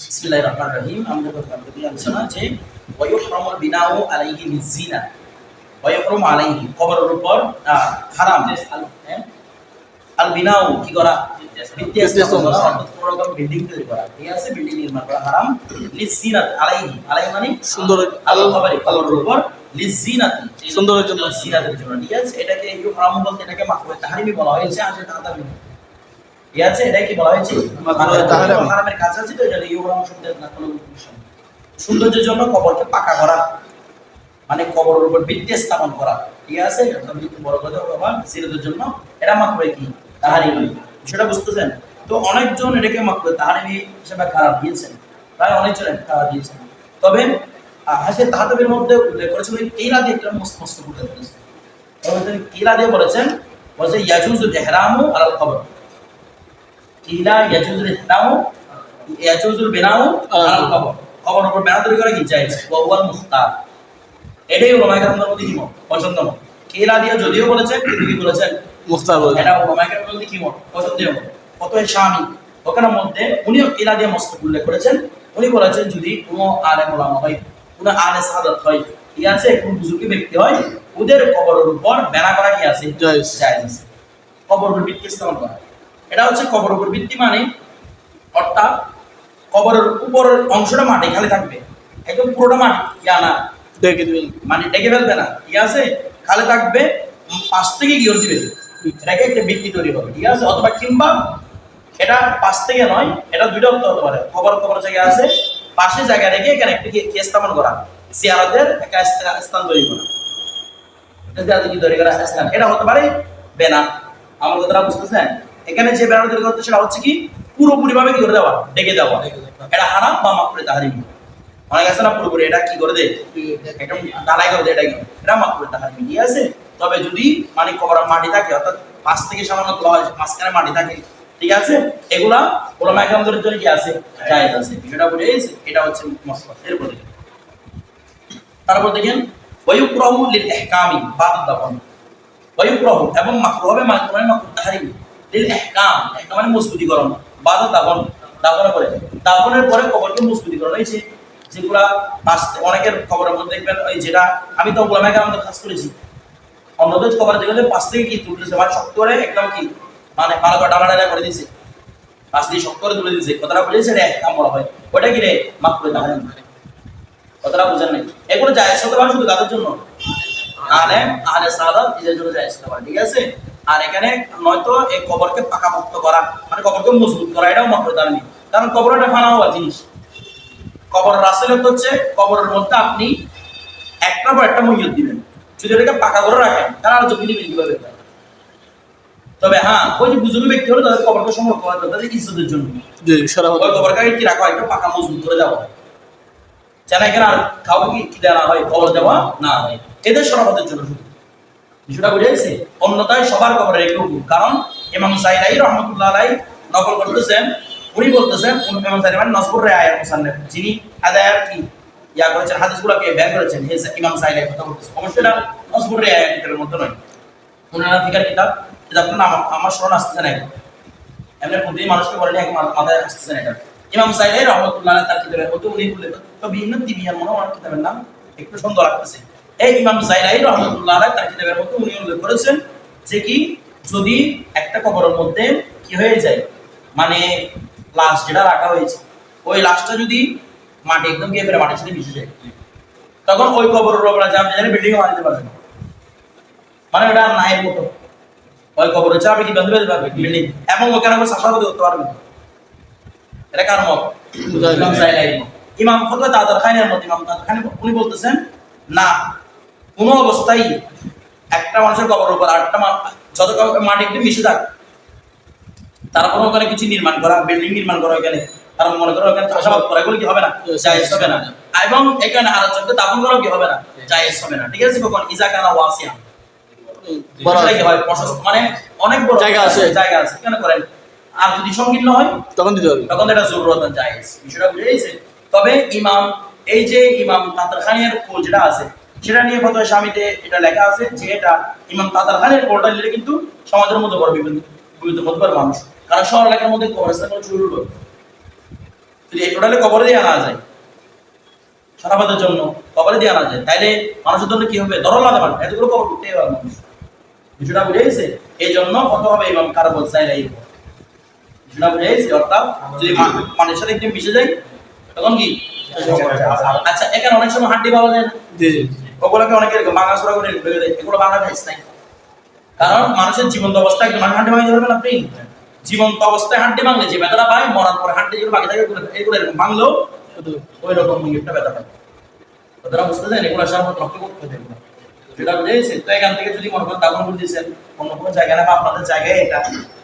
বিসমিল্লাহির রহমানির রহিম। আমাদের প্রতি আলোচনা যে ওয়ায়ুহরামুল বিনাউ আলাইহি লিজিনা ওয়ায়ুহরাম আলাইহি কবরের উপর হারাম? আল বিনাউ কি করা? ভিত্তি স্থাপন করা অর্থাৎ কোনো রকম বিল্ডিং তৈরি করা। ঠিক আছে? বিল্ডিং নির্মাণ করা হারাম। লিজিনাত আলাইহি। আলাইহি মানে সুন্দর আল কবরে কবরের উপর। লিজিনাত সুন্দরের জন্য। জিনাতের জন্য। ঠিক আছে? এটাকে ইউহরাম বলতে এটাকে মাকরুহ তাহরিমি বলা হয়েছে। তাহরিমি ঠিক আছে? এটা কি বলা হয়েছে? হারামের কাজ আছে তো? এটা ইউহরাম শব্দের না কোনো বিষয় সৌন্দর্যের জন্য কবরকে পাকা করা মানে কবরের উপর ভিত্তি স্থাপন করা। ঠিক আছে? বড় করে দেওয়া বা সিরাতের জন্য। এটা মাকরুহ কি? তাহারিমি সেটা বুঝতেছেন? তো অনেকজন এটাকে মাকরুহ তাহারিমি হিসেবে খারাপ দিয়েছেন। প্রায় অনেকজন খারাপ দিয়েছেন। তবে হাসে তাহাতের মধ্যে উল্লেখ করেছেন কেলা দিয়ে একটা মস্ত তবে তিনি কেলা দিয়ে বলেছেন বলছে ইয়াজুজুল ইহরামু আলাল কবর। কিলা ইয়াজুজুল ইহরামু ইয়াজুজুল বিনাউ আলাল কবর। কবর উপর বেনা তৈরি করা কি? জায়েজ। ওয়া হুয়াল মুখতার। এটাই ওলামায়ে কেরামদের মধ্যে কি মত? পছন্দ মত কেলা দিয়ে যদিও বলেছেন কিন্তু কি বলেছেন? মুখতার বলে। এটা ওলামায়ে কেরামদের কি মত? পছন্দের মত। কত স্বামী ওখানের মধ্যে উনিও কেলা দিয়ে মস্ত উল্লেখ করেছেন। উনি বলেছেন যদি কোনো আলেম ওলামা হয় কোনো আলে সাদাত হয় ঠিক আছে? কোন বুজুর্গী ব্যক্তি হয় ওদের কবরের উপর বেনা করা কি আছে? জায়েজ। আছে। কবর ভিত্তি স্থাপন করা। এটা হচ্ছে কবর উপর ভিত্তি মানে অর্থাৎ কবরের উপরের অংশটা মাটি খালি থাকবে। একদম পুরোটা মাটি ইয়া না। দেখে দিবেন। মানে ডেকে ফেলবে না। ঠিক আছে? খালি থাকবে পাশ থেকে গিয়ে দিবে এটাকে একটা ভিত্তি তৈরি হবে। ঠিক আছে? অথবা কিংবা এটা পাশ থেকে নয় এটা দুইটা হতে হতে পারে। কবর কবর জায়গা আছে পাশে জায়গা রেখে এখানে একটা কি স্থাপন করা। সিয়ারতের একটা স্থান- স্থান তৈরি করা। এটা জিয়ারতের কি তৈরি করা? স্থান। এটা হতে পারে বেনা আমার কথাটা বুঝতেছেন? এখানে যে বেনা তৈরি করতে সেটা হচ্ছে কি, পুরোপুরি ভাবে কি করে দেওয়া? ডেকে দেওয়া। এটা হারাম বা মাকড়ে তাহারিমি। অনেক আছে না পুরোপুরি, এটা কি করে দেয় করে দেয় এটা কি? এটা তাহারিমি। ঠিক আছে? তবে যদি মানে কবর মাটি থাকে, অর্থাৎ পাঁচ থেকে সামান্য মাঝখানে মাটি থাকে, ঠিক আছে? এগুলা ওলামা একরামদের জন্য কি আছে? জায়েজ আছে। বিষয়টা বুঝে গেছে? এটা হচ্ছে মসলা এরপর দেখেন। তারপর দেখেন, ওয়ুকরাহু লিল ইহকামি বাদ দাফন। ওয়ুকরাহু এবং মাকরুহ হবে মাকরুহ মাকরুহ তাহরিম। লিল ইহকাম ইহকাম মানে মজবুতিকরণ। বাদ দাফন, দাফনের পরে। দাফনের পরে কবরকে মজবুতিকরণ হয়েছে যেগুলা পাশ অনেকের কবরের মধ্যে দেখবেন, ওই যেটা আমি তো ওলামা একরামদের কাজ করেছি। অন্যদের কবর যেগুলো পাশ থেকে কি তুলতেছে মানে শক্ত করে একদম কি? মানে ভালো করে ডালা ডালা করে দিয়েছে। পাশ দিয়ে শক্ত করে তুলে দিয়েছে। কথাটা বলেছে রে কাম বলা হয়। ওটা কি রে? মাকরুহ তাহরিম কথাটা বুঝেন নাই? এগুলো হতে পারে শুধু কাদের জন্য। আলে আলে সালাত এদের জন্য পারে। ঠিক আছে? আর এখানে নয়তো এই কবরকে পাকাপোক্ত করা মানে কবরকে মজবুত করা এটাও নেই কারণ কবর একটা ফানা হওয়া জিনিস। কবর রাসেলত হচ্ছে কবরের মধ্যে আপনি একটা পর একটা মইয়ত দিবেন। যদি এটাকে পাকা করে রাখেন তারা আর ঝুঁকি দিবেন কীভাবে তবে হ্যাঁ ওই যে বুজুর্গ ব্যক্তি হলো তাদের কবরকে সংরক্ষণ করা তাদের ইজ্জতের জন্য। কবরকে কি রাখা হয়? একটু পাকা মজবুত করে দেওয়া হয়। যেন এখানে আর কাউকে কি দেওয়া হয় কবর দেওয়া না হয়। এদের সরাবতের জন্য শুধু। বিষয়টা বুঝে গেছে? অন্যতায় সবার কবরে রেখে উঠুন। কারণ ইমাম সাইদাই রহমতুল্লাহ আলাই নকল করতেছেন। উনি বলতেছেন ইমাম সাইদাই মানে নসবুর রে আয়াত মুসান্নেফ। যিনি আদায়ার কি ইয়া করেছেন, হাদিসগুলোকে ব্যান করেছেন, হে ইমাম সাইদাই কথা বলতেছেন। অবশ্যই এটা নসবুর রে আয়াতের মধ্যে নয়। উনারা ফিকার কিতাব কিতাবটা নাম, আমার স্মরণ আসতেছে না। এমনি প্রতি মানুষকে বলেন এক মাথায় আসতেছে না এটা। ইমাম সাইদাই রহমতুল্লাহ তার কিতাবের মধ্যে উনি উল্লেখ তো বিভিন্ন তিবিয়ার মনে ওনার কিতাবের নাম একটু সুন্দর লাগতেছে। এই ইমাম সাইদাই রহমতুল্লাহ তার কিতাবের মধ্যে উনি উল্লেখ করেছেন যে কি যদি একটা কবরের মধ্যে কি হয়ে যায় মানে লাশ যেটা রাখা হয়েছে ওই লাশটা যদি মাটি একদম গিয়ে ফেরে মাটির সাথে মিশে যায় তখন ওই কবরের উপর যা আপনি বিল্ডিং বানাতে পারবেন মানে ওটা নায়ের মতো ওই কবরে চাপে কি বাঁধবে পারবে বিল্ডিং এবং ওখানে আবার সাফাবতি করতে পারবে এটা কার মত? ইমাম সাইলাই ইমাম ফতোয়া তাদার খানের মত ইমাম তাদার খান উনি বলতেছেন না কোনো অবস্থায় একটা মানুষের কবর উপর আটটা যত মাটি একটু মিশে যাক তারপর ওখানে কিছু নির্মাণ করা বিল্ডিং নির্মাণ করা ওখানে তার মনে করো ওখানে চাষাবাদ করা এগুলো কি হবে না? জায়েজ হবে না। এবং এখানে আলোচককে দাফন করা কি হবে না? জায়েজ হবে না। ঠিক আছে কখন ইজা কানা ওয়াসিয়া হয় প্রশস্ত মানে অনেক বড় জায়গা আছে। জায়গা আছে। কেন করেন? আর যদি সংকীর্ণ হয় তখন দিতে হবে। তখন তো এটা জরুরত জায়েজ। বিষয়টা বুঝে গেছে? তবে ইমাম এই যে ইমাম তাতার খানের কোল যেটা আছে সেটা নিয়ে ফতোয়া স্বামীতে এটা লেখা আছে যে এটা ইমাম তাতার খানের কোলটা নিলে কিন্তু সমাজের মধ্যে বড় বিভিন্ন বিভিন্ন মধ্যে মানুষ। কারণ শহর এলাকার মধ্যে কবরস্থান কোনো জরুরি যদি এই টোটালে কবরে দিয়ে আনা যায় সারাবাদের জন্য কবরে দিয়ে আনা যায় তাইলে মানুষের জন্য কি হবে? দরল লাগাবে না। এতগুলো কবর করতে পারবে মানুষ। বিষয়টা বুঝে গেছে? এই জন্য কত হবে ইমাম কারও বলছে এই বিষয়টা বুঝে গেছে? অর্থাৎ যদি মানুষের সাথে একদম মিশে যায় তখন কি? আচ্ছা এখানে অনেক সময় হাড্ডি পাওয়া যায় না। জি জি। ওগুলোকে অনেকে ভাঙা চোরা করে এগুলো ভাঙা যায় নাই। কারণ মানুষের জীবন্ত অবস্থায় একদম হাড্ডি ভাঙতে পারবেন আপনি? জীবন্ত অবস্থায় হাড্ডি ভাঙলে যে ব্যথাটা পায় মরার পরে হাড্ডি যেগুলো বাকি থাকে এগুলো এরকম ভাঙলেও ওই রকম একটা ব্যথা পায়। কথাটা বুঝতে চান এগুলো সারা লক্ষ্য করতে হবে। যেটা বুঝেছে তো এখান থেকে যদি মনে করেন দাপন করে দিয়েছেন অন্য কোনো জায়গায় না বা আপনাদের জায়গায় এটা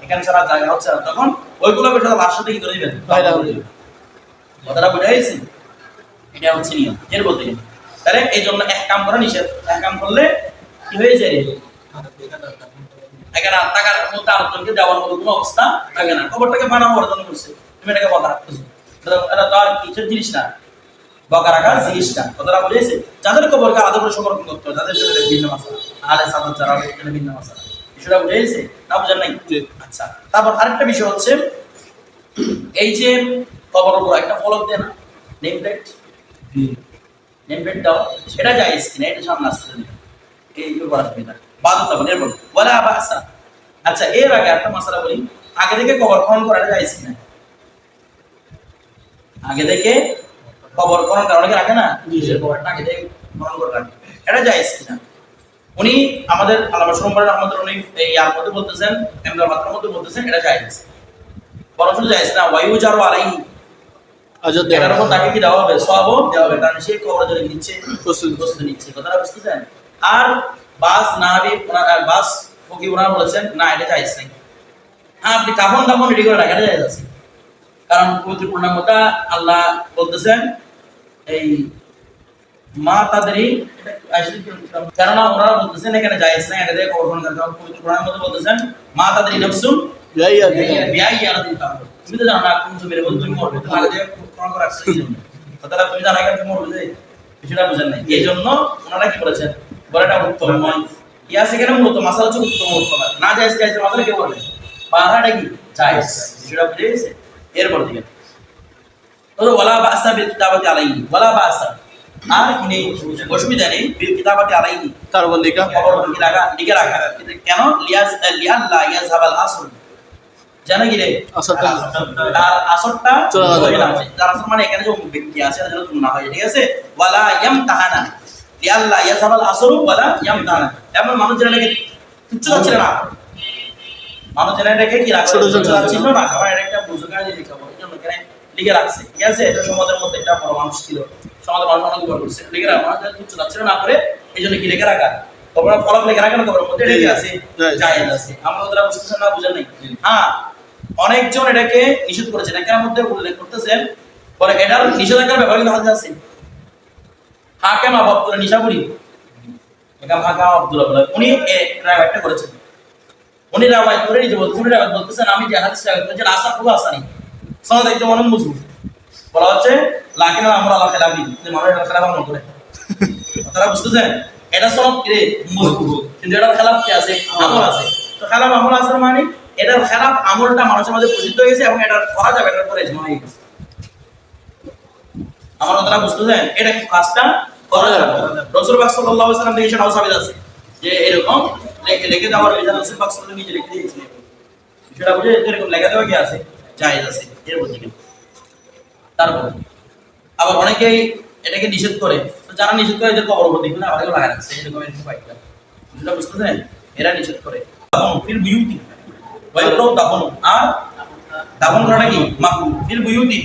এখানে সারা জায়গা হচ্ছে তখন ওইগুলো বেশ লাশ সাথে কি করে দিবেন কথাটা বুঝে গেছি? এটা হচ্ছে নিয়ম এর বলতে তাহলে এই জন্য এক কাম করা নিষেধ। এক কাম করলে কি হয়ে যায়? এখানে টাকার মধ্যে আরেকজনকে দেওয়ার মতো কোনো অবস্থা থাকে না। খবরটাকে বানাবো ওর জন্য করছে। তুমি এটাকে বকা রাখতেছো এটা- তো আর কিছুর জিনিস না? বকা রাখার জিনিস না। কথাটা বুঝেছে? যাদের খবরকে আলাদা করে সংরক্ষণ করতে হবে তাদের জন্য ভিন্ন মাসা আলে সাদাত যারা এটা ভিন্ন মাসা বিষয়টা বুঝে গেছে না বুঝেন নাই? আচ্ছা। তারপর আরেকটা বিষয় হচ্ছে এই যে খবর উপর একটা ফলক দেয় না? নেম প্লেট নেম দাও এটা জায়েজ কিনা এটা সামনে আসছে এই উপর আসবে এটা বাদত তখন এরপর বলে আবার আচ্ছা এর আগে একটা মশলা বলি। আগে থেকে কবর খনন করাটা জায়েজ কিনা। আগে থেকে কবর খনন করা অনেকে রাখে না? জি। কবরটা আগে থেকে খনন করে রাখে। এটা জায়েজ কিনা। উনি আমাদের আল্লামা সোমবার রহমতুল উনি ইয়ার মধ্যে বলতেছেন এমদার মাত্রার মধ্যে বলতেছেন এটা জায়েজ বরং শুধু জায়েজ না ওয়ায়ু জারু আলাই আজাদ এটার তাকে কি দেওয়া হবে? সবও দেওয়া হবে। কারণ সে কবরের জন্য নিচ্ছে প্রস্তুতি। প্রস্তুতি নিচ্ছে। কথাটা বুঝতেছেন? আর বাস নাবি ওনার বাস ফকি ওনারা বলেছেন না এটা জায়েজ নাই। হ্যাঁ আপনি কাফন দাফন রেডি করে রাখা এটা আছে। কারণ পবিত্র আল্লাহ বলতেছেন এই মা তাদেরই? কেননা ওনারা বলতেছেন এখানে জায়েজ নাই এটা দিয়ে কবর খনন করতে হবে। পবিত্র বলতেছেন মা তাদেরই নফসুম আর তুমি তো জানো না কোন জমির মধ্যে তুমি মরবে তুমি আগে থেকে কোরআন করে রাখছো এই জন্য। তুমি জানো তুমি মরবে যে কিছুটা বুঝেন নাই। এই জন্য ওনারা কি বলেছেন বলে এটা উত্তম নয়। ইয়া সেখানে মূলত মাসাল হচ্ছে উত্তম উত্তম। না মাসালে কে বাহারাটা কি? জায়েজ বুঝে গেছে? এরপর দিকে। তো ওয়ালা বাসা বিল কিতাবাতি আলাইহি ওয়ালা বাসা। আর কোনো অসুবিধা নেই। বিল কিতাবাতি আলাইহি। তার লেখা খবর লিখে রাখা লিখে রাখা। কেন? লিয়াজ লিয়াল্লাহ ইয়াজহাবাল আসর। জানা কি রে? আসরটা তার আসরটা চলে। যার আসর মানে এখানে যে ব্যক্তি আছে তার জন্য না হয় ঠিক আছে? ওয়ালা ইয়ামতাহানা। লিয়াল্লাহ ইয়াজহাবাল আসর ওয়ালা ইয়ামতাহানা। এমন মানুষ যেন এটাকে তুচ্ছ যাচ্ছে না। মানুষ যেন এটাকে কি রাখছে তুচ্ছ যাচ্ছিল না। কারণ এটা একটা বুঝুকার জিনিস খাব এই জন্য এখানে লিখে রাখছে ঠিক আছে? এটা সমাজের মধ্যে একটা বড় মানুষ ছিল। সমাজের মানুষ অনেক উপকার করছে। লিখে রাখা। মানুষ তুচ্ছ যাচ্ছিল না করে এই জন্য কি লিখে রাখা? তোমরা ফলক লিখে রাখা তোমরা মধ্যে লিখে আছে জায়েজ। জায়েজ আছে আমরা ওরা বুঝতেছেন না বুঝেন নাই। হ্যাঁ অনেকজন এটাকে নিষেধ করেছেন এটার মধ্যে উল্লেখ করতেছেন। পরে এটার নিষেধাজ্ঞার ব্যাপারে কিন্তু হাতে আছে। হাকেম আবু আব্দুল্লাহ বলে, উনি করেছেন। উনি করে নিজে বলছেন বলতেছেন, আমি যে হাদিস আসা আসানি একদম অনেক মজবুত। বলা হচ্ছে, লাকিনা আমরা আল্লাহ খেলাফি। মানুষ এটা খেলাফ মনে করে। আপনারা বুঝতেছেন, এটা সনদ মজবুত। কিন্তু এটার খেলাফ কি আছে? আমল আছে। তো খেলাফ আমল আছে মানে এটার খেলাফ আমলটা মানুষের মধ্যে প্রসিদ্ধ হয়ে গেছে এবং এটা করা যাবে, এটার পরে ইজমা হয়ে গেছে। আমার কথাটা বুঝতেছেন? এটা কাজটা? করা যাবে। রসুল সাল্লাল্লাহু আলাইহি সাল্লাম থেকে সেটাও সাবিত আছে। যে এরকম লিখে লিখে দেওয়ার বিধান রসুল পাক সাল্লাল্লাহু নিজে লিখে দিয়েছিলেন সেটা বুঝে এরকম লেখা দেওয়া কি আছে? জায়েজ আছে। এর কিন্তু তারপর, আবার অনেকেই এটাকে নিষেধ করে। যারা নিষেধ করে এদের কবর উপর দেখবেন আবার লাগা রাখছে। এরকম এরকম যেটা বুঝতেছেন? এরা নিষেধ করে। দাফন ফিল বিউটি ওয়াইক্রাউ দাফন আর দাফন করাটা কি? মাকরু ফিল বিউটি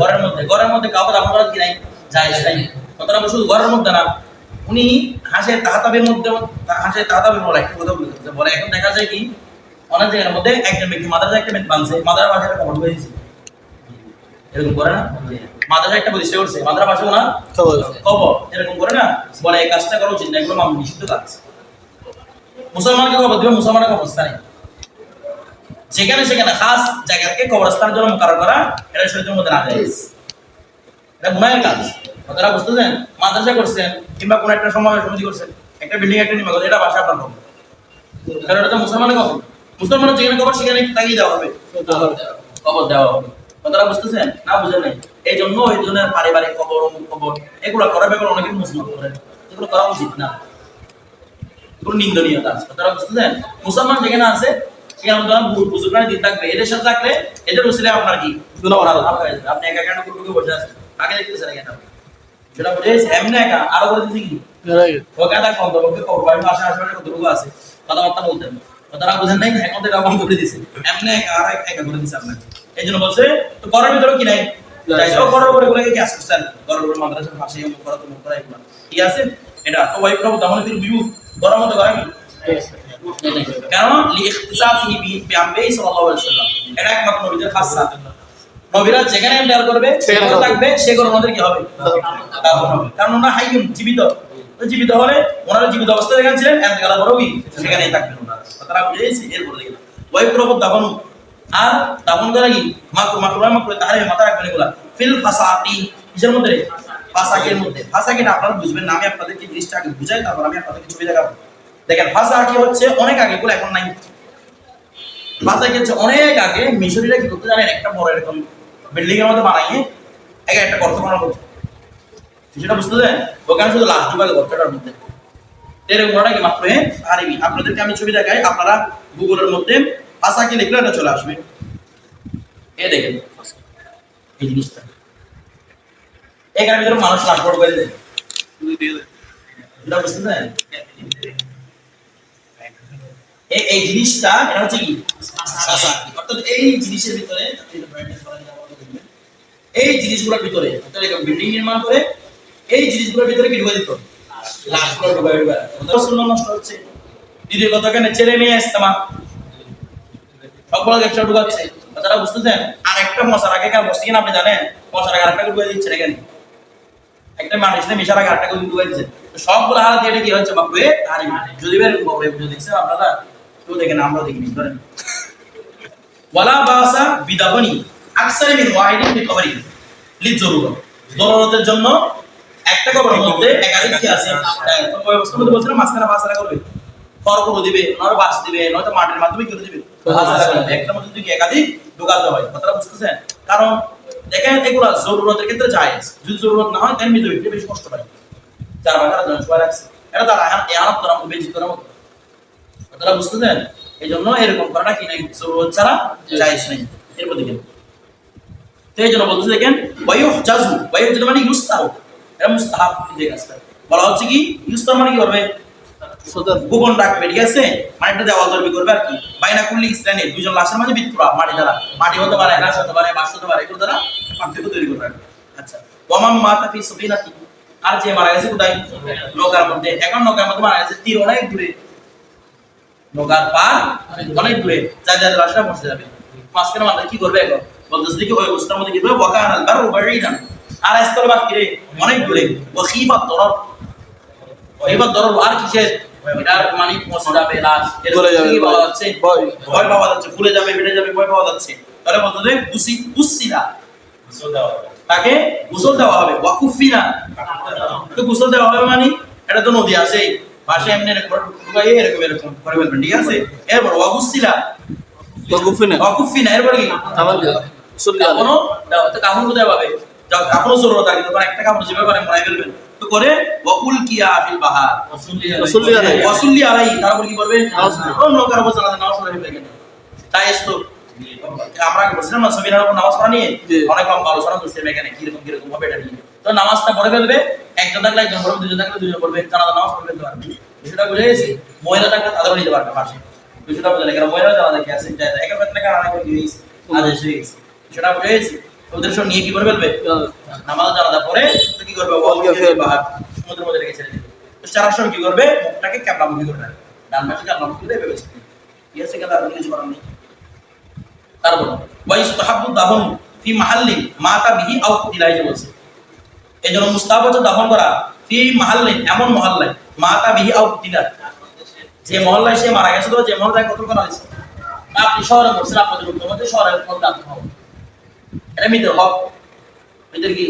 ঘরের মধ্যে। ঘরের মধ্যে কাউকে দাফন করা কি নাই? জায়েজ নাই। কথাটা শুধু ঘরের মধ্যে না। উনি হাসে তাহাতাবের মধ্যে হাসে তাহাতাবের বলে একটা কথা বলে এখন দেখা যায় কি অনেক জায়গার মধ্যে একজন ব্যক্তি মাদ্রাসা একটা ব্যক্তি বানছে। মাদ্রাসা পাশে একটা কবর হয়েছে। এরকম করে না? মাদ্রাসা একটা প্রতিষ্ঠা করছে। মাদ্রাসা পাশে ওনার খবর। এরকম করে না? বলে এই কাজটা করা উচিত না এগুলো মামুল নিষিদ্ধ কাজ। মুসলমানকে দিবে মুসলমানের অবস্থা যেখানে সেখানে সেখানে খাস জায়গাকে কবরস্থানের জন্য মোকার করা এটা শরীরের মধ্যে না যায় এটা গুনাহের কাজ। কথাটা বুঝতেছেন? মাদ্রাসা করছেন কিংবা কোনো একটা সময় সমিতি করছেন একটা বিল্ডিং একটা নির্মাণ এটা বাসা আপনার কবর। কারণ এটা তো মুসলমানের কবর। মুসলমানের যেখানে কবর সেখানে তাকিয়ে দেওয়া হবে। কবর দেওয়া হবে। কথাটা বুঝতেছেন? না বুঝেন নাই? এই জন্য এই ধরনের পারিবারিক খবর অমুক খবর এগুলো করার ব্যাপারে অনেকে মুসলমান করে এগুলো করা উচিত না। এগুলো নিন্দনীয় কাজ কথাটা বুঝতেছেন? মুসলমান যেখানে আছে সেখানে ধরেন ভুল বুজুর্গানি দিন থাকবে। এদের সাথে থাকলে এদের উসিলে আপনার কি? গুনাহ হবে। হয়ে যাবে। আপনি একা একা টুকু টুকু বসে আছেন। কাকে দেখতেছেন এখানে আপনি? সেটা বুঝে এমনি একা। আরও করে দিচ্ছি কি? ওকে একটা কম দরকে কম বাড়ি পাশে আশেপাশে কত লোক আছে? কথাবার্তা বলতেন কথাটা বুঝেন নাই? এখন থেকে কম করে দিছে। এমনি একা আর একা করে দিছে আপনাকে। এই জন্য বলছে তো ঘরের ভিতরে কি নাই? ঘরের উপরে গুলোকে কি আসছে স্যার ঘরের উপরে মাদ্রাসার পাশে এমন করা তো করা এগুলো। ঠিক আছে? এটা তো ওয়াইফ প্রভু তখন তিনি বিউ ঘরের মধ্যে করে কি? কারণ লিখতিসাফি সাল্লাল্লাহু আলাইহি ওয়াসাল্লাম। এটা একমাত্র নবীদের নবীরা যেখানে এন্টার করবে সেখানে থাকবে ওনাদের কি হবে? কারণ ওনারা হাইয়ুন জীবিত। জীবিত হলে ওনারা জীবিত অবস্থায় যেখানে ছিলেন এন্তেকালের পরেও কি সেখানেই থাকবেন ওনারা। কথাটা বুঝেছি এরপরে দেখলাম। ওই প্রভু দাফন। আর করা কি? মাকরু মাকরু তাহলে মাথা রাখবেন এগুলা। ফিল কিসের মধ্যে ফাসাকের মধ্যে। ফাসাকিটা আপনারা বুঝবেন না আমি আপনাদেরকে জিনিসটা আগে বুঝাই তারপর আমি আপনাদেরকে ছবি দেখাবো। দেখেন ফাসাকি হচ্ছে? অনেক আগে, এগুলো এখন নাই। ফাসাকি হচ্ছে? অনেক আগে মিশরীরা কি করতে জানেন? একটা বড় এরকম বিল্ডিং এর মধ্যে বানাইয়ে এক একটা গর্ত বানানো করতো। সেটা বুঝতে দেন ওখানে শুধু লাশ ঢুকালে গর্তটার মধ্যে। এরকম কি মাত্র? আরবি আপনাদেরকে আমি ছবি দেখাই, আপনারা গুগলের মধ্যে ফাসাকি লিখলে এটা চলে আসবে। এ দেখেন, এই জিনিসটা। এখানে ভিতরে মানুষ লাশ দেয়। বুঝতে দেন এই- জিনিসটা এটা হচ্ছে কি? অর্থাৎ এই জিনিসের ভিতরে। এই জিনিসগুলোর ভিতরে অর্থাৎ একটা বিল্ডিং নির্মাণ করে এই জিনিসগুলোর ভিতরে কি ঢুকে দিত লাশগুলো ঢুকে ঢুকে রসুল নষ্ট হচ্ছে। দ্বিতীয় কথা এখানে ছেলে মেয়ে ইস্তেমা একসাথে ঢুকাচ্ছে। কথাটা বুঝতেছেন? আর একটা মশার আগে কার বসছে কিনা আপনি জানেন? মশার আগে আরেকটা ঢুকে দিচ্ছে এখানে একটা মানুষ না মিশার আগে আরেকটা ঢুকে দিচ্ছে। সবগুলো হারাত এটা কি হচ্ছে? যদি বের দেখছেন আপনারা? কেউ দেখেন আমরা দেখিনি ধরেন। ওয়ালা বাসা বিদাবনি আকসারে মিন ওয়াহিদিন ফি কবরি লিজ জরুরতের জন্য একটা কবরের মধ্যে একাধিক কি আছে? মধ্যে বলছিলাম মাঝখানে বাসারা করবে। খড় করে দিবে নয় বাস দিবে নয়তো মাটির মাধ্যমে করে দিবে? একটা মধ্যে যদি একাধিক ঢোকাতে হয়? কথাটা বুঝতেছেন? কারণ দেখেন এগুলা জরুরতের ক্ষেত্রে জায়েজ। যদি জরুরত না হয় তাহলে মৃত ব্যক্তি বেশি কষ্ট পায়। যার রাখছে এটা তার এহানত বেজিত করার মতো। কথাটা বুঝতেছেন? এই জন্য এরকম করাটা কি নাই? জরুরত ছাড়া জায়েজ নেই। এরপর দেখেন তো এই জন্য বলতে দেখেন জাজু জাজু মানে ইউস্তাহ এটা মুস্তাহাব যে কাজটা। বলা হচ্ছে কি ইউস্তাহ মানে কি করবে? গোপন রাখবে ঠিক আছে? দেওয়াল দরবি করবে আর কি। বাইনা ইসলামে দুজন লাশের মাঝে মাটি দ্বারা। মাটি হতে পারে ঘাস হতে পারে বাঁশ হতে পারে এগুলো দ্বারা পার্থক্য তৈরি। আচ্ছা। ওয়ামাম মাতা ফি সুফিনাতি আর যে মারা গেছে কোথায়? নৌকার মধ্যে। এখন নৌকার মধ্যে মারা গেছে। তীর অনেক দূরে। নৌকার পার অনেক দূরে যার যার লাশটা বসে যাবে। মাঝখানে মাথা কি করবে এখন? বলতেছে দেখি ওই অবস্থার মধ্যে কি করবে? ওয়াকান আল বারু বারিদান আর স্থল বাদ কিরে অনেক দূরে। ওয়াখিফাত দরর। এবার ধরো আর কিসের এটার মানে পচে যাবে লাশ গলে যাবে, কি পাওয়া যাচ্ছে। ভয়। পাওয়া যাচ্ছে। ফুলে যাবে বেড়ে যাবে ভয় পাওয়া যাচ্ছে। তাহলে বলতে হবে গুসি গুসিরা তাকে গোসল দেওয়া হবে। ওয়াকুফিনা। তো গোসল দেওয়া হবে মানে? এটা তো নদী আছে। পাশে এমনি এরকম এরকম এরকম করে ফেলবেন ঠিক আছে? এরপর ওয়াকুসিলা ওয়াকুফিনা? এরপর কি? তো কাফন কোথায় পাবে? আছে একটা কাপড় যেভাবে পারেন বানাই ফেলবেন। তো করে ওয়াকুল কিয়া ফিল বাহার। ওয়াসুল্লি আলাইহি। ওয়াসুল্লি আলাই তারপর কি করবে? নামাজ ও নৌকার উপর জানাজা নামাজ পড়ে ফেলবে কেন তাই তো আমরা বলছিলাম না সবিনার উপর নামাজ পড়া নিয়ে? অনেক লম্বা আলোচনা এখানে কীরকম কীরকম হবে এটা নিয়ে। তো নামাজটা পড়ে ফেলবে একজন থাকলে একজন পড়বে দুজন থাকলে দুজন পড়বে জানাজা নামাজ পড়ে ফেলতে পারবে। বিষয়টা বুঝে গেছি? মহিলা থাকলে তাদেরও নিতে পারবে পাশে। বিষয়টা বুঝে গেছে মহিলা জানাজা কি আছে একের পর থেকে আড়াই করে দিয়ে গেছে আজ এসে গেছে। বিষয়টা বুঝে গেছি? ওদের সব নিয়ে কি করে ফেলবে? নামাজ জানাজা পরে তো কি করবে? বাহার সমুদ্রের মধ্যে রেখে ছেড়ে দিবে। কি করবে? মুখটাকে ক্যাবলামুখী করবে ডান পাশে করে ভেবেছে। ঠিক আছে কেন আর কিছু করার নেই। তারপর ওয়াইস্তাহাব্বু দাফন ফি মাহাল্লিন মাতা বিহি আও কুতিলা যে বলছে। এই জন্য হচ্ছে দাফন করা ফি মাহাল্লিন এমন মহল্লায়, মাতা বিহি আও কুতিলা যে মহল্লায় সে মারা গেছে তো যে মহল্লায় কতল করা হয়েছে আপনি শহরে বলছেন আপনাদের মধ্যে শহরের মধ্যে আপনি হন এটা মিত্র হক। মিত্র কি?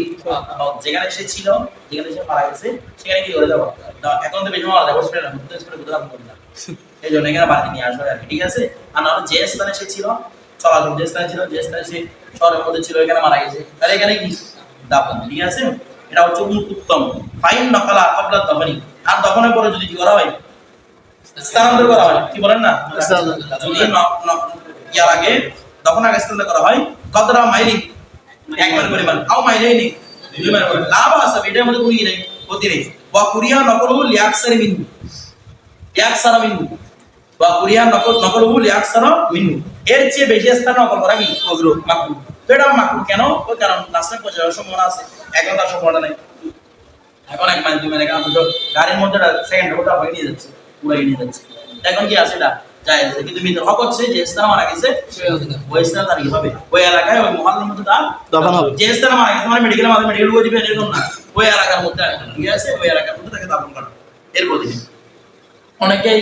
হক। যেখানে সে ছিল, যেখানে সে মারা গেছে, সেখানে কি করে দেবো এখন তো বেশি মারা যাব হসপিটাল হসপিটাল কোথাও করবেন না। এই জন্য এখানে বাড়ি নিয়ে আসবে আর ঠিক আছে? আর নাহলে যে স্থানে সে ছিল, চলাচল যে স্থানে ছিল, যে স্থানে সে শহরের মধ্যে ছিল, এখানে মারা গেছে, তাহলে এখানে কি? দাফন ঠিক আছে? এটা হচ্ছে উত্তম ফাইন নকলা কবলা দফনি আর দফনের পরে যদি কি করা হয়? স্থানান্তর করা হয়। কি বলেন না? যদি ইয়ার আগে তখন আগে স্থানান্তর করা হয় কতটা মাইলি এক মাইল পরিমাণ আও মাইলে নেই দুই মাইল পরিমাণ লাভ আছে এটার মধ্যে কোনো নেই। ক্ষতি নেই। ওয়া কুরিয়া নকলহু লিয়াকসারি মিনহু। লিয়াকসারা মিনহু। ওয়া কুরিয়া নকল নকলহু লিয়াকসারা মিনহু। এর চেয়ে বেশি স্থান নকল করা কি? মাকরু। এটা মাকরু কেন? ওই কারণ নাস্তা পৌঁছে যাওয়ার সম্ভাবনা আছে। এখন তার সম্ভাবনা নেই। এখন এক মাইল দুই মাইল এখন দুটো গাড়ির মধ্যে সেকেন্ড ওটা হয়ে নিয়ে যাচ্ছে নিয়ে যাচ্ছে। এখন কি আছে এটা? যায় আছে। কিন্তু হক হচ্ছে যে স্থান মারা গেছে ওই স্থান তার কি হবে? ওই এলাকায় ওই মহল্লার মধ্যে তার দফন হবে। যে স্থানে মারা গেছে মানে মেডিকেলের মাধ্যমে মেডিকেল করে দিবে এরকম না। ওই এলাকার মধ্যে ঠিক আছে ওই এলাকার মধ্যে তাকে দাফন করা। এর প্রতি অনেকেই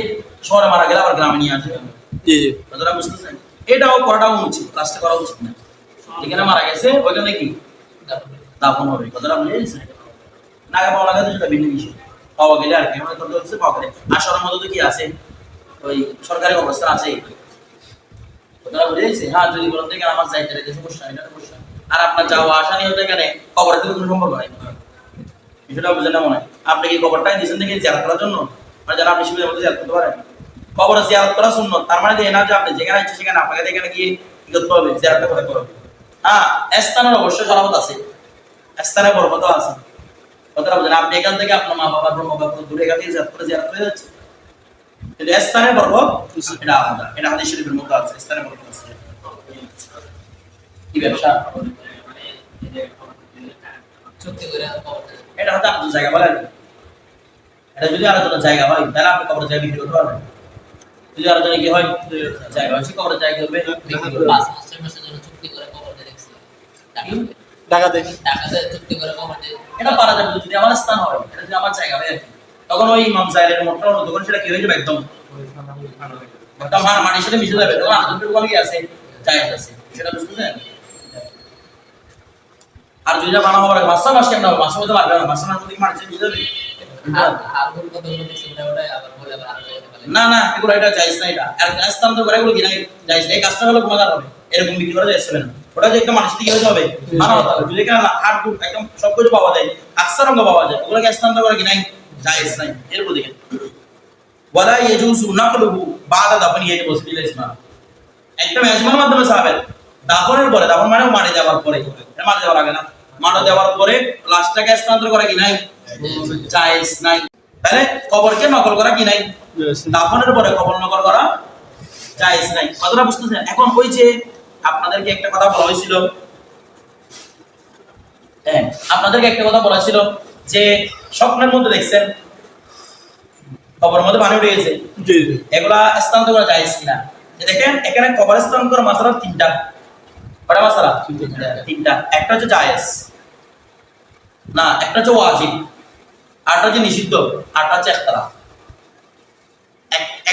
শহরে মারা গেলে আবার গ্রামে নিয়ে আসে। জি জি। কথাটা বুঝতেছেন? এটাও করাটাও উচিত কাজটা করা উচিত না। যেখানে মারা গেছে, ওইখানে কি? দাফন হবে। কথাটা গেছে নাগা পাওয়া লাগাতে সেটা ভিন্ন বিষয়। পাওয়া গেলে আর কি আমরা কথা হচ্ছে পাওয়া গেলে। আসরের মধ্যে তো কি আছে? ওই সরকারি অবস্থান আছে। কথাটা বুঝে গেছে হ্যাঁ যদি বলেন দেখেন আমার যাইতে এটা আর আপনার যাওয়া আসা নিয়ে এখানে কবরের কোনো সম্পর্ক নাই। বিষয়টা না মনে আপনি কি কবরটাই দিয়েছেন দেখে করার জন্য? মানে যারা আপনি সুবিধার মধ্যে জিয়ারত করতে পারেন। কবরে করা শূন্য তার মানে যে না যে আপনি যেখানে সেখানে আপনাকে এখানে গিয়ে কি করতে হবে করতে হবে? স্থানের অবশ্যই সরাবত আছে। স্থানে বরকত আছে। আপনি এখান থেকে আপনার মা বাবা ব্রহ্ম দূরে এখান থেকে করে জিয়ারত হয়ে যাচ্ছে। কিন্তু স্থানে বরকত এটা আলাদা। এটা হাদিস শরীফের মধ্যে আছে, স্থানে বরকত আছে। কি ব্যবসা। এটা হয়তো আপনার জায়গা, বলেন। এটা যদি আর কোনো জায়গা হয়, তাহলে আপনি কবরের জায়গা বিক্রি করতে পারবেন। যদি আর কি হয় জায়গা হয় সে কবরের জায়গা করবে বিক্রি করবে পাঁচ মাস ছয় মাসের জন্য চুক্তি করে খবর দিয়ে দেখছি টাকা- ঢাকাতে চুক্তি করে খবর এটা পারা যাবে যদি আমার স্থান হয় এটা যদি আমার জায়গা হয় আর কি। তখন ওই ইমাম সাহেবের মোটর অন্য দোকান সেটা কি হয়ে যাবে একদম? একদম মার মাটির সাথে মিশে যাবে। তখন আনন্দ দোকান কি আছে জায়গা আছে। সেটা বুঝতেছেন? আর যদি বানা হবে মাসা মাস কেমন হবে? মাসের মধ্যে মারবে না। মধ্যে মাটির সাথে মিশে যাবে? কোন। না না এগুলো এটা জায়েজ না এটা। আর স্থানান্তর করে এগুলো কি? নাই জায়েজ না। এই কাজটা হলো গুণাগার হবে। এরকম বিক্রি করা যাচ্ছে না। ওটা যে একটা মানুষ থেকে হবে যদি এখানে হাট গুট একদম সব কিছু পাওয়া যায় আকসার অঙ্গ পাওয়া যায় ওগুলোকে স্থানান্তর করা কি নাই? জায়েজ নাই। এর প্রতি ওয়ালা ইয়াজুজু নাকলুহু বাদা দাফনি এই বসে দিলে ইসলাম। একটা মাধ্যমে সাহাবের। দাফনের পরে দাফন মানে মারে দেওয়ার পরে। মারে দেওয়ার আগে না। মারা দেওয়ার পরে লাশটাকে স্থানান্তর করা কি নাই? জায়েজ নাই। তাহলে কবরকে নকল করা কি নাই। দাফনের পরে কবর নকল করা জায়েজ নাই। কথাটা বুঝতেছেন? এখন ওই যে আপনাদেরকে একটা কথা বলা হয়েছিল। হ্যাঁ আপনাদেরকে একটা কথা বলা ছিল যে স্বপ্নের মধ্যে দেখছেন মধ্যে পানি উঠে গেছে। এগুলা স্থানান্তর করা জায়েজ কিনা? দেখেন এখানে কবর স্থানান্তর মাসালা তিনটা। কটা মাসালা? তিনটা। একটা হচ্ছে জায়েজ। না একটা হচ্ছে ওয়াজিব। আরটা হচ্ছে নিষিদ্ধ। আরটা হচ্ছে একতরা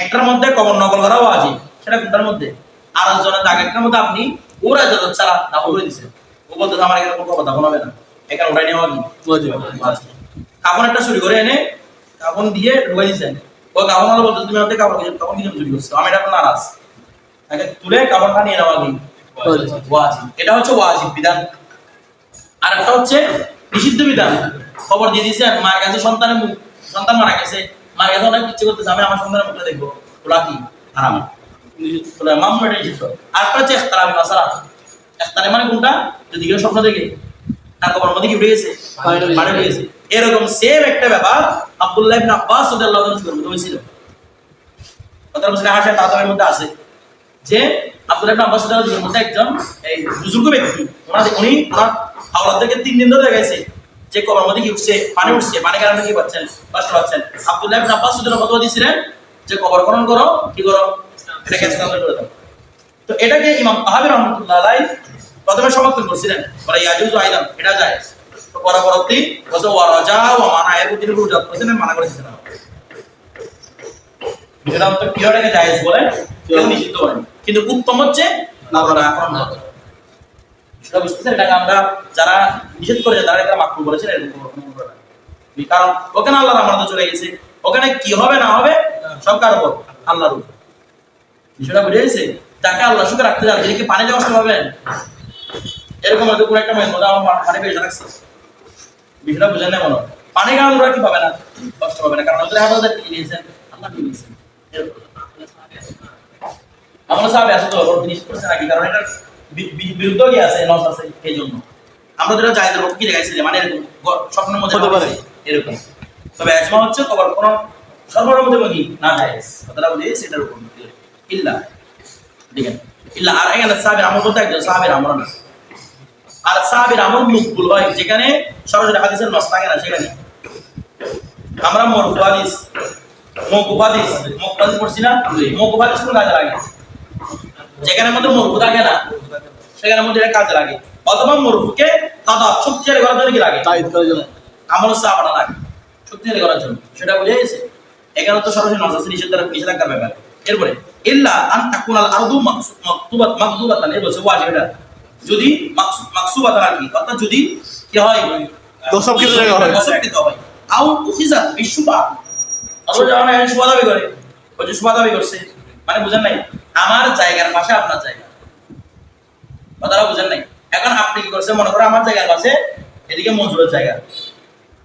একটার মধ্যে কবর নকল করা ওয়াজিব। সেটা কোনটার মধ্যে? আর জনের আপনি ওরা যত করে দিছে। ও বলতে আমার এখানে কোনো কথা না। এখানে ওটাই নেওয়া কি কাপড় একটা চুরি করে এনে কাপড় দিয়ে ঢুকাই দিয়েছেন ও কাপড় মালা বলতে তুমি আমাকে কাপড় চুরি করছ? আমি এটা নারাজ। তাকে তুলে কাপড়টা নিয়ে নেওয়া কি ওয়াজিব। এটা হচ্ছে ওয়াজিব বিধান। আর একটা হচ্ছে নিষিদ্ধ বিধান। খবর দিয়ে দিয়েছে মার কাছে সন্তানের মুখ সন্তান মারা গেছে। মার কাছে অনেক ইচ্ছে করতেছে আমি আমার সন্তানের মুখটা দেখব। ওরা কি? হারাম। ওরা মামলা এটা নিষিদ্ধ আর একটা হচ্ছে মাসালা একতারে মানে কোনটা? যদি কেউ স্বপ্ন দেখে তার কবর মধ্যে কি উঠে গেছে? পানি উঠে গেছে। এরকম সেম একটা ব্যাপার আব্দুল্লাহ ইবনে আব্বাস রাদিয়াল্লাহু আনহু হয়েছিল কথা বলছে হাসা তাদের মধ্যে আছে। যে আব্দুল্লাহ ইবনে আব্বাস রাদিয়াল্লাহু মধ্যে একজন এই বুজুর্গ ব্যক্তি। ওনার উনি ওনার আওলাদদেরকে তিন দিন ধরে দেখাইছে যে কবর মধ্যে কি উঠছে পানি উঠছে। পানি কারণে কি পাচ্ছেন? কষ্ট পাচ্ছেন। আব্দুল্লাহ ইবনে আব্বাস রাদিয়াল্লাহু আনহু ফতোয়া দিয়েছিলেন যে কবর খনন করো কি করো? এটাকে করে দাও। তো এটাকে ইমাম তাহাবি রহমতুল্লাহ আলাই প্রথমে সমর্থন করছিলেন এটা তো পরবর্তী বলছে ওয়ারাজা ওয়া মানা, এর করছেন মানা তো জায়েজ বলে? কেউ নিষিদ্ধ কিন্তু উত্তম হচ্ছে না করা না। সেটা বুঝতেছেন? এটাকে আমরা যারা নিষেধ করেছে, তারা এটা মাকরু বলেছেন এরকম। কারণ ওখানে আল্লাহর চলে গেছে। ওখানে কি হবে, না হবে, সব উপর? আল্লাহর উপর। বিষয়টা বুঝে গেছে? যাকে আল্লাহ সুখে রাখতে চান তিনি কি পানিতে কষ্ট পাবেন এরকম হয়তো কোনো একটা মধ্যে আমার পানি পেয়ে রাখছে বিষয়টা বুঝেন না মনে পানি কারণ ওরা কি পাবে না? কষ্ট পাবে না কারণ ওদের হাতে ওদের কি নিয়েছেন? আল্লাহ কি নিয়েছেন? আমরা সাহেব আছে তো জিনিস করছে নাকি? কারণ এটা বিরুদ্ধ কি আছে লস আছে এই জন্য। আমরা যেটা চাই দেবো কি দেখাইছি মানে এরকম স্বপ্নের মধ্যে হতে পারে। এরকম। তবে এজমা হচ্ছে কবর কোন সর্বর মধ্যে না জায়েজ। কথাটা বুঝি সেটার উপর ইল্লা আছে? ইল্লা আর এখানে সাহাবের আমল বলতে একজন সাহাবের আমল না। আর সাহাবের আমল মুকবুল হয় যেখানে সরাসরি হাদিসের নস থাকে না সেখানে। আমরা মরফু হাদিস মৌকুফ হাদিস মৌকুফ পড়ছি না? মৌকুফ হাদিস কোন কাজে লাগে? যেখানে মধ্যে মরফু থাকে না সেখানে মধ্যে এটা কাজে লাগে। অথবা মরফুকে তাদা শক্তিশালী করার জন্য কি লাগে? তাইদ করার জন্য। আমল সাহাবাটা লাগে শক্তিশালী করার জন্য। সেটা বুঝে গেছে? এখানে তো সরাসরি নজ আছে নিষেধাজ্ঞা নিষেধাজ্ঞার ব্যাপার। এরপরে ইল্লা আন তাকুনাল আরদু মাকতুবাত মাকতুবাতান এর বলছে ওয়াজিব এটা। যদি মাকসু- মাকসুবাতান আর কি অর্থাৎ যদি কি হয় দশকৃত জায়গা হয়। দশকৃত হয়। আউ উখিজাত বিশুবা। অথবা যখন এখন শুভা দাবি করে ওই যে শুভা দাবি করছে মানে বুঝেন নাই আমার জায়গার পাশে আপনার জায়গা। কথাটা বুঝেন নাই। এখন আপনি কি করছেন মনে করো আমার জায়গার পাশে এদিকে মঞ্জুরের জায়গা।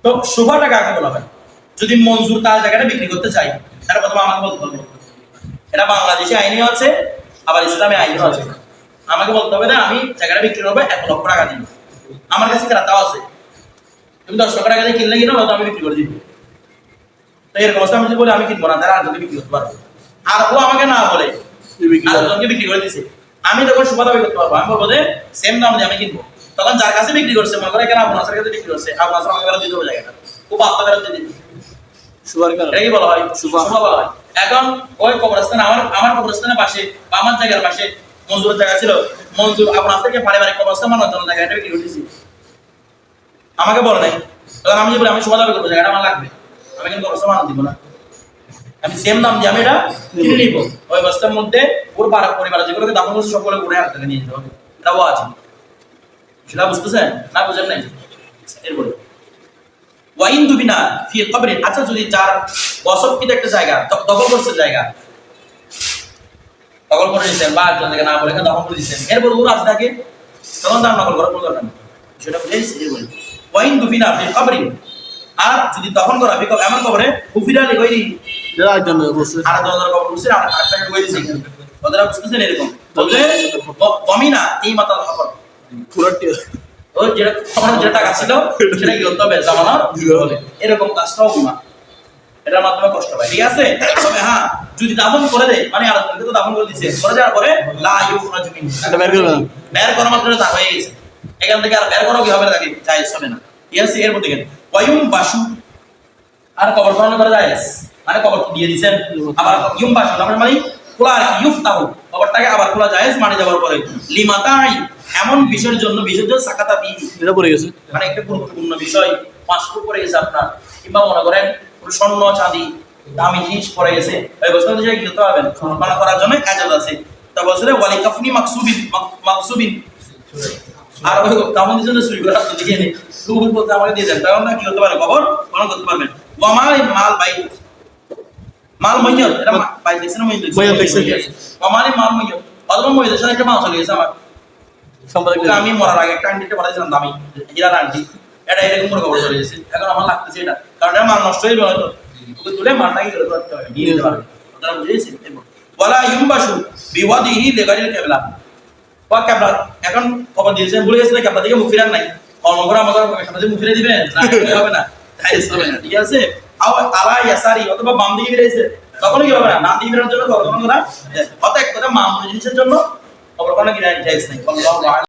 তো শুভাটা কাকে বলা হয়? যদি মঞ্জুর তার জায়গাটা বিক্রি করতে চাই তাহলে প্রথমে আমাকে বলতে হবে। এটা বাংলাদেশে আইনেও আছে আবার ইসলামে আইনেও আছে। আমাকে বলতে হবে না আমি জায়গাটা বিক্রি করব এক লক্ষ টাকা দিব। আমার কাছে ক্রেতাও আছে। তুমি দশ লক্ষ টাকা দিয়ে কিনলে কিনো নয়তো আমি বিক্রি করে দিব। তো এরকম অবস্থা আমি যদি বলি আমি কিনবো না তারা আরেকজনকে বিক্রি করতে পারব। আর ও আমাকে না বলে আরেকজনকে বিক্রি করে দিছে। আমি তখন সুবাদ দাবি করতে পারব। আমি বলব যে সেম দাম দিয়ে আমি কিনবো। তখন যার কাছে বিক্রি করছে মনে করে এখানে আবু নাসের কাছে বিক্রি করছে আবু নাসের আমাকে ফেরত দিতে হবে জায়গাটা। খুব আত্মা ফেরত দিয়ে দিতে সুপার বলা হয় বলা হয়। এখন ওই কবরস্থান আমার আমার কবরস্থানের পাশে বা আমার জায়গার পাশে মঞ্জুরের জায়গা ছিল। মঞ্জুর আপন থেকে পারিবারিক কবরস্থান বানানোর জন্য জায়গাটা বিক্রি করতেছি আমাকে বলে নাই। তখন আমি যে বলি আমি দাবি করব জায়গাটা আমার লাগবে। আমি কিন্তু কবরস্থান বানাতে দিব না। আমি সেম নাম দিয়ে আমি এটা কিনে নিব। ওই বস্তার মধ্যে ওর পাড়া পরিবার যেগুলোকে দাফন করছে সকলে ঘুরে হাত থেকে নিয়ে যেতে হবে এটা ও আছে সেটা বুঝতেছেন? না বুঝেন নাই? এরপরে। ওয়াইন দুবিনা ফি কবরে আচ্ছা যদি যার বসতকৃত একটা জায়গা দখল করছে জায়গা দখল করে দিচ্ছেন বা একজন থেকে না বলে দখল করে দিচ্ছেন এরপর ওর আছে থাকে তখন তার নকল করার দরকার নেই। সেটা বুঝেছি এরপরে ওয়াইন দুবিনা ফি কবরে আর যদি দখল করা ফি এমন কবরে হুফিরা একজন বসে আর দলের কবর বুঝছে আর আরেকটা বই দিছে ওদের বুঝতেছেন এরকম? বললে কমিনা এই মাতাল খবর পুরাটি ওই যেটা আমার যেটা টাকা ছিল সেটা কি করতে হবে? জামানোর হলে এরকম কাজটাও গুণা এটার মাধ্যমে কষ্ট পায় ঠিক আছে? তবে হ্যাঁ যদি দাফন করে দেয় মানে আর তো দাফন করে দিচ্ছে করে দেওয়ার পরে লা ইউখরাজু মিন বের করবে না। বের করা মাত্র তা হয়ে গেছে। এখান থেকে আর বের করা কি হবে নাকি জায়েজ হবে না। ঠিক আছে এর মধ্যে ওয়ায়ুম বাসু। আর কবর খনন করা জায়েজ। মানে কবর দিয়ে দিবেন আবার ইউম বাসু আমরা মানে খোলা আর কি ইউফতাহু। কবরটাকে আবার খোলা জায়েজ মানে যাওয়ার পরে। লিমাতাই এমন বিষয়ের জন্য বিষয়ের জন্য সাকাতা ফি এটা পড়ে গেছে। মানে একটা গুরুত্বপূর্ণ বিষয় পাসপোর্ট পড়ে গেছে আপনার। কিংবা মনে করেন স্বর্ণ চাঁদি দামি জিনিস পড়ে গেছে ওই বছর কি করতে পারবেন। সম্মান করার জন্য এজাজ আছে। তা বছরে ওয়ালি কাফনি মাকসুবিন মাক- মাকসুবিন। আর ওই কামন জন্য চুরি করার তো দিকে নেই রুহুল বলতে আমাকে দিয়ে দেন তখন না কি হতে পারে খবর? পালন করতে পারবেন। ওয়ামাল মাল বাই মাল মইয়ত এটা বাই দেখছেন মইয়ত মইয়ত দেখছি। ওয়ামালি মাল মইয়ত। অথবা মইয়তের সাথে একটা মাল চলে গেছে আমার। আমি মরার আগে একটা আন্টিতে পাঠাইছিলাম দামি হীরার আন্টি। এটা এরকম করে খবর চলে গেছে এখন আমার লাগতেছে এটা। কারণ এটা মাল নষ্ট হয়ে হয়তো। ওকে, তুলে মালটাকে ফেরত রাখতে হবে নিয়ে যেতে পারবে। ওটা বুঝেছি ওয়ালা ইউমবাসু বিওয়াদিহি লিগারিল কিবলা বা ক্যাবলা, এখন খবর দিয়েছেন ভুলে গেছে ক্যাবলা দিকে মুখ ফিরান নাই। কর্ম করে আমাদের সামনে মুখ ফিরে দিবেন হবে না। তাই হবে না, ঠিক আছে? আলা ইয়াসারি, অথবা বাম দিকে ফিরেছে তখন কি হবে না? ডান দিকে ফেরার জন্য খবর করা অর্থাৎ কথা মামুলি জিনিসের জন্য খবর কোনো কি জায়েজ নাই। আল্লাহু